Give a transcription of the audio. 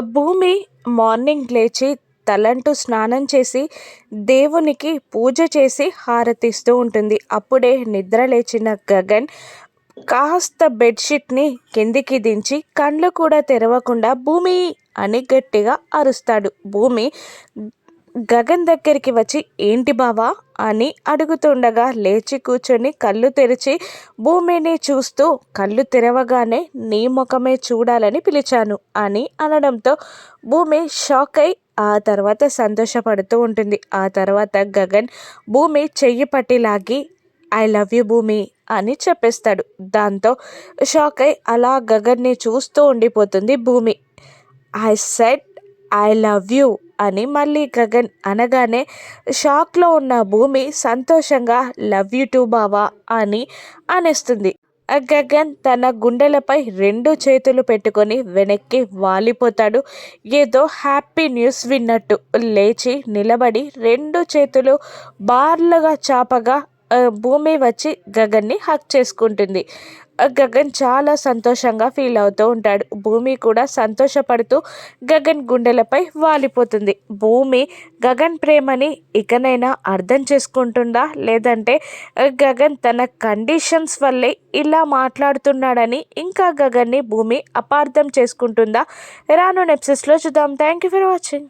భూమి మార్నింగ్ లేచి తలంటూ స్నానం చేసి దేవునికి పూజ చేసి హారతిస్తూ ఉంటుంది. అప్పుడే నిద్ర లేచిన గగన్ కాస్త బెడ్షీట్ని కిందికి దించి కళ్ళు కూడా తెరవకుండా భూమి అని గట్టిగా అరుస్తాడు. భూమి గగన్ దగ్గరికి వచ్చి ఏంటి బావా? అని అడుగుతుండగా లేచి కూర్చొని కళ్ళు తెరిచి భూమిని చూస్తూ కళ్ళు తెరవగానే నీ ముఖమే చూడాలని పిలిచాను అని అనడంతో భూమి షాక్ అయి ఆ తర్వాత సంతోషపడుతూ ఉంటుంది. ఆ తర్వాత గగన్ భూమి చెయ్యి పట్టి లాగి ఐ లవ్ యూ భూమి అని చెప్పేస్తాడు. దాంతో షాక్ అయి అలా గగన్ని చూస్తూ ఉండిపోతుంది భూమి. I said I love you అని మళ్ళీ గగన్ అనగానే షాక్లో ఉన్న భూమి సంతోషంగా లవ్ యూ టూ బావా అని అనేస్తుంది. గగన్ తన గుండెలపై రెండు చేతులు పెట్టుకొని వెనక్కి వాలిపోతాడు. ఏదో హ్యాపీ న్యూస్ విన్నట్టు లేచి నిలబడి రెండు చేతులు బార్లుగా చాపగా భూమి వచ్చి గగన్ని హక్ చేసుకుంటుంది. గగన్ చాలా సంతోషంగా ఫీల్ అవుతూ ఉంటాడు. భూమి కూడా సంతోషపడుతూ గగన్ గుండెలపై వాలిపోతుంది. భూమి గగన్ ప్రేమని ఇకనైనా అర్థం చేసుకుంటుందా? లేదంటే గగన్ తన కండిషన్స్ వల్లే ఇలా మాట్లాడుతున్నాడని ఇంకా గగన్ని భూమి అపార్థం చేసుకుంటుందా? రాను నెప్సెస్లో చూద్దాం. Thank you for watching